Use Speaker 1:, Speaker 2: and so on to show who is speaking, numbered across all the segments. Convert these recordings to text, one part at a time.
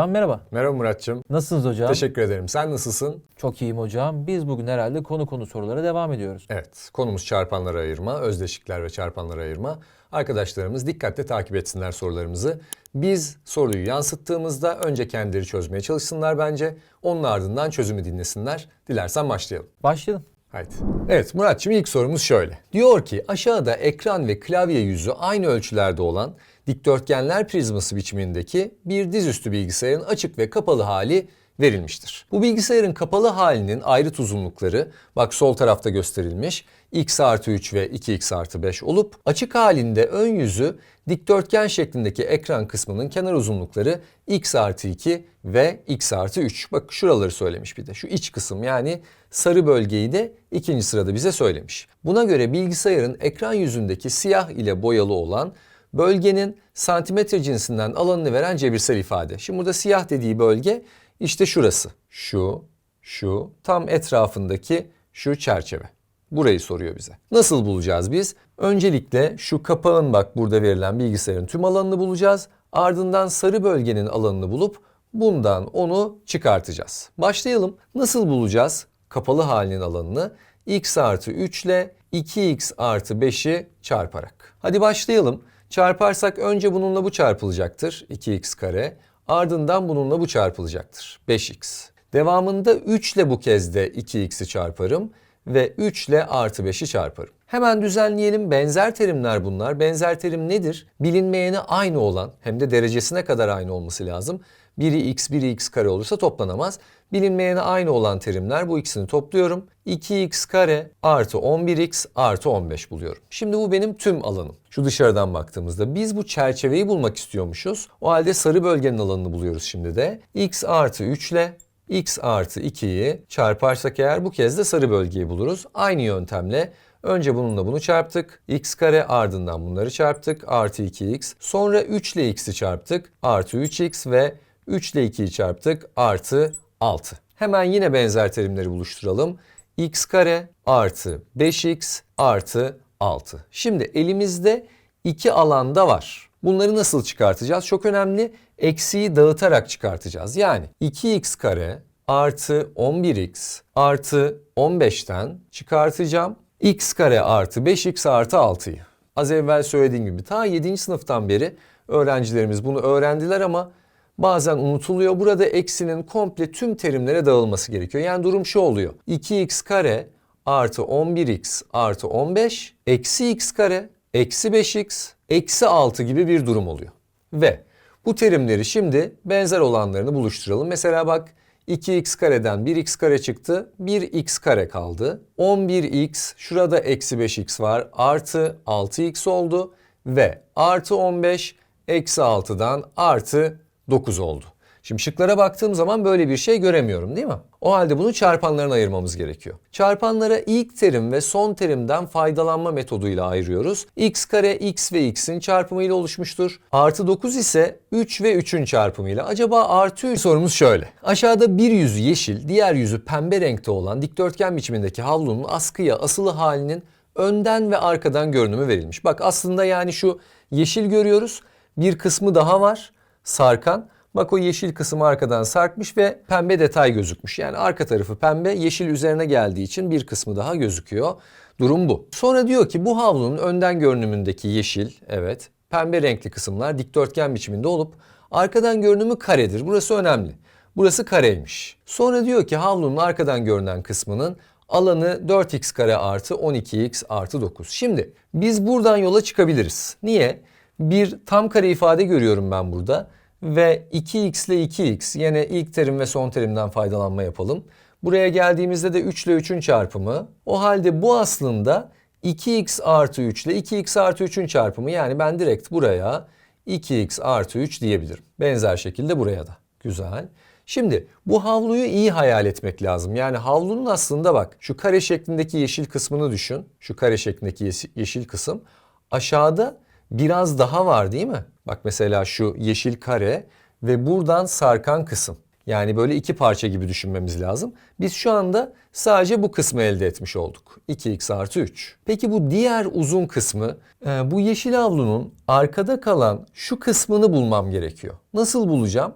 Speaker 1: Hocam merhaba.
Speaker 2: Merhaba Muratçım.
Speaker 1: Nasılsınız hocam?
Speaker 2: Teşekkür ederim. Sen nasılsın?
Speaker 1: Çok iyiyim hocam. Biz bugün herhalde konu konu sorulara devam ediyoruz.
Speaker 2: Evet, konumuz çarpanları ayırma, özdeşikler ve çarpanları ayırma. Arkadaşlarımız dikkatle takip etsinler sorularımızı. Biz soruyu yansıttığımızda önce kendileri çözmeye çalışsınlar bence. Onun ardından çözümü dinlesinler. Dilersen başlayalım.
Speaker 1: Başlayalım.
Speaker 2: Haydi. Evet Muratçım ilk sorumuz şöyle. Diyor ki aşağıda ekran ve klavye yüzü aynı ölçülerde olan dikdörtgenler prizması biçimindeki bir dizüstü bilgisayarın açık ve kapalı hali verilmiştir. Bu bilgisayarın kapalı halinin ayrıt uzunlukları bak sol tarafta gösterilmiş x artı 3 ve 2x artı 5 olup açık halinde ön yüzü dikdörtgen şeklindeki ekran kısmının kenar uzunlukları x artı 2 ve x artı 3. Bak şuraları söylemiş bir de şu iç kısım yani sarı bölgeyi de ikinci sırada bize söylemiş. Buna göre bilgisayarın ekran yüzündeki siyah ile boyalı olan bölgenin santimetre cinsinden alanını veren cebirsel ifade. Şimdi burada siyah dediği bölge işte şurası. Şu, şu tam etrafındaki şu çerçeve. Burayı soruyor bize. Nasıl bulacağız biz? Öncelikle şu kapağın bak burada verilen bilgisayarın tüm alanını bulacağız. Ardından sarı bölgenin alanını bulup bundan onu çıkartacağız. Başlayalım. Nasıl bulacağız kapalı halinin alanını? x artı 3 ile 2x artı 5'i çarparak. Hadi başlayalım. Çarparsak önce bununla bu çarpılacaktır. 2x kare. Ardından bununla bu çarpılacaktır. 5x. Devamında 3 ile bu kez de 2x'i çarparım ve 3 ile artı 5'i çarparım. Hemen düzenleyelim. Benzer terimler bunlar. Benzer terim nedir? Bilinmeyene aynı olan hem de derecesine kadar aynı olması lazım. Biri x, biri x kare olursa toplanamaz. Bilinmeyene aynı olan terimler bu ikisini topluyorum. 2x kare artı 11x artı 15 buluyorum. Şimdi bu benim tüm alanım. Şu dışarıdan baktığımızda biz bu çerçeveyi bulmak istiyormuşuz. O halde sarı bölgenin alanını buluyoruz şimdi de. x artı 3 ile x artı 2'yi çarparsak eğer bu kez de sarı bölgeyi buluruz. Aynı yöntemle önce bununla bunu çarptık. x kare ardından bunları çarptık. Artı 2x. Sonra 3 ile x'i çarptık. Artı 3x ve 3 ile 2'yi çarptık. Artı 6. Hemen yine benzer terimleri buluşturalım. x kare artı 5x artı 6. Şimdi elimizde iki alanda var. Bunları nasıl çıkartacağız? Çok önemli. Eksiği dağıtarak çıkartacağız. Yani 2x kare artı 11x artı 15'ten çıkartacağım. x kare artı 5x artı 6'yı. Az evvel söylediğim gibi ta 7. sınıftan beri öğrencilerimiz bunu öğrendiler ama bazen unutuluyor. Burada eksinin komple tüm terimlere dağılması gerekiyor. Yani durum şu oluyor. 2x kare artı 11x artı 15 eksi x kare eksi 5x eksi 6 gibi bir durum oluyor. Ve bu terimleri şimdi benzer olanlarını buluşturalım. Mesela bak 2x kareden 1x kare çıktı. 1x kare kaldı. 11x şurada eksi 5x var. Artı 6x oldu. Ve artı 15 eksi 6'dan artı 9 oldu. Şimdi şıklara baktığım zaman böyle bir şey göremiyorum değil mi? O halde bunu çarpanlarına ayırmamız gerekiyor. Çarpanlara ilk terim ve son terimden faydalanma metoduyla ayırıyoruz. x kare x ve x'in çarpımıyla oluşmuştur. Artı 9 ise 3 ve 3'ün çarpımıyla. Acaba artı 3 sorumuz şöyle. Aşağıda bir yüzü yeşil, diğer yüzü pembe renkte olan dikdörtgen biçimindeki havlunun askıya asılı halinin önden ve arkadan görünümü verilmiş. Bak aslında yani şu yeşil görüyoruz. Bir kısmı daha var. Sarkan. Bak o yeşil kısmı arkadan sarkmış ve pembe detay gözükmüş. Yani arka tarafı pembe, yeşil üzerine geldiği için bir kısmı daha gözüküyor. Durum bu. Sonra diyor ki bu havlunun önden görünümündeki yeşil, evet, pembe renkli kısımlar dikdörtgen biçiminde olup arkadan görünümü karedir. Burası önemli. Burası kareymiş. Sonra diyor ki havlunun arkadan görünen kısmının alanı 4x kare artı 12x artı 9. Şimdi biz buradan yola çıkabiliriz. Niye? Bir tam kare ifade görüyorum ben burada ve 2x ile 2x yine ilk terim ve son terimden faydalanma yapalım. Buraya geldiğimizde de 3 ile 3'ün çarpımı. O halde bu aslında 2x artı 3 ile 2x artı 3'ün çarpımı. Yani ben direkt buraya 2x artı 3 diyebilirim. Benzer şekilde buraya da. Güzel. Şimdi bu havluyu iyi hayal etmek lazım. Yani havlunun aslında bak şu kare şeklindeki yeşil kısmını düşün. Şu kare şeklindeki yeşil kısım. Aşağıda biraz daha var değil mi? Bak mesela şu yeşil kare ve buradan sarkan kısım. Yani böyle iki parça gibi düşünmemiz lazım. Biz şu anda sadece bu kısmı elde etmiş olduk. 2x artı 3. Peki bu diğer uzun kısmı e, bu yeşil avlunun arkada kalan şu kısmını bulmam gerekiyor. Nasıl bulacağım?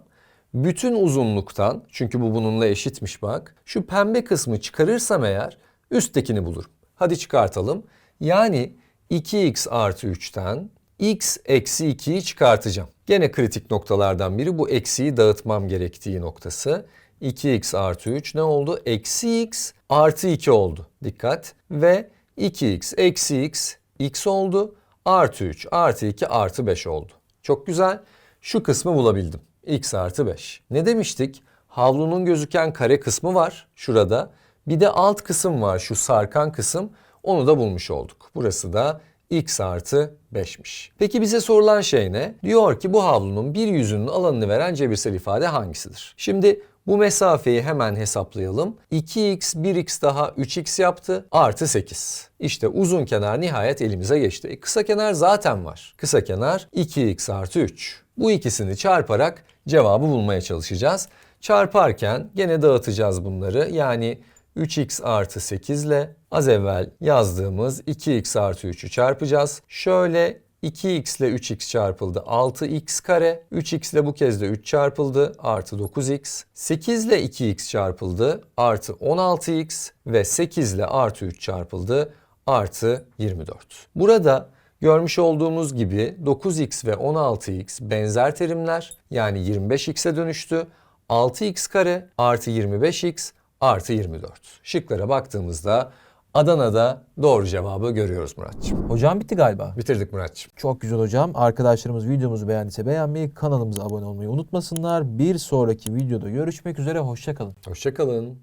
Speaker 2: bütün uzunluktan çünkü bu bununla eşitmiş bak. Şu pembe kısmı çıkarırsam eğer üsttekini bulurum. Hadi çıkartalım. Yani 2x artı 3'ten x eksi 2'yi çıkartacağım. Gene kritik noktalardan biri bu eksiyi dağıtmam gerektiği noktası. 2x artı 3 ne oldu? Eksi x artı 2 oldu. Dikkat. Ve 2x eksi x x oldu. Artı 3 artı 2 artı 5 oldu. Çok güzel. Şu kısmı bulabildim. x artı 5. Ne demiştik? Havlunun gözüken kare kısmı var şurada. Bir de alt kısım var şu sarkan kısım. Onu da bulmuş olduk. Burası da x artı 5'miş. Peki bize sorulan şey ne? Diyor ki bu havlunun bir yüzünün alanını veren cebirsel ifade hangisidir? Şimdi bu mesafeyi hemen hesaplayalım. 2x 1x daha 3x yaptı artı 8. İşte uzun kenar nihayet elimize geçti. E, kısa kenar zaten var. Kısa kenar 2x artı 3. Bu ikisini çarparak cevabı bulmaya çalışacağız. Çarparken gene dağıtacağız bunları. Yani 3x artı 8 ile az evvel yazdığımız 2x artı 3'ü çarpacağız. Şöyle 2x ile 3x çarpıldı 6x kare. 3x ile bu kez de 3 çarpıldı artı 9x. 8 ile 2x çarpıldı artı 16x ve 8 ile artı 3 çarpıldı artı 24. Burada görmüş olduğumuz gibi 9x ve 16x benzer terimler yani 25x'e dönüştü. 6x kare artı 25x artı 24. Şıklara baktığımızda Adana'da doğru cevabı görüyoruz Muratçım.
Speaker 1: Hocam bitti galiba.
Speaker 2: Bitirdik Muratçım.
Speaker 1: Çok güzel hocam. Arkadaşlarımız videomuzu beğendiyse beğenmeyi, kanalımıza abone olmayı unutmasınlar. Bir sonraki videoda görüşmek üzere. Hoşçakalın.
Speaker 2: Hoşçakalın.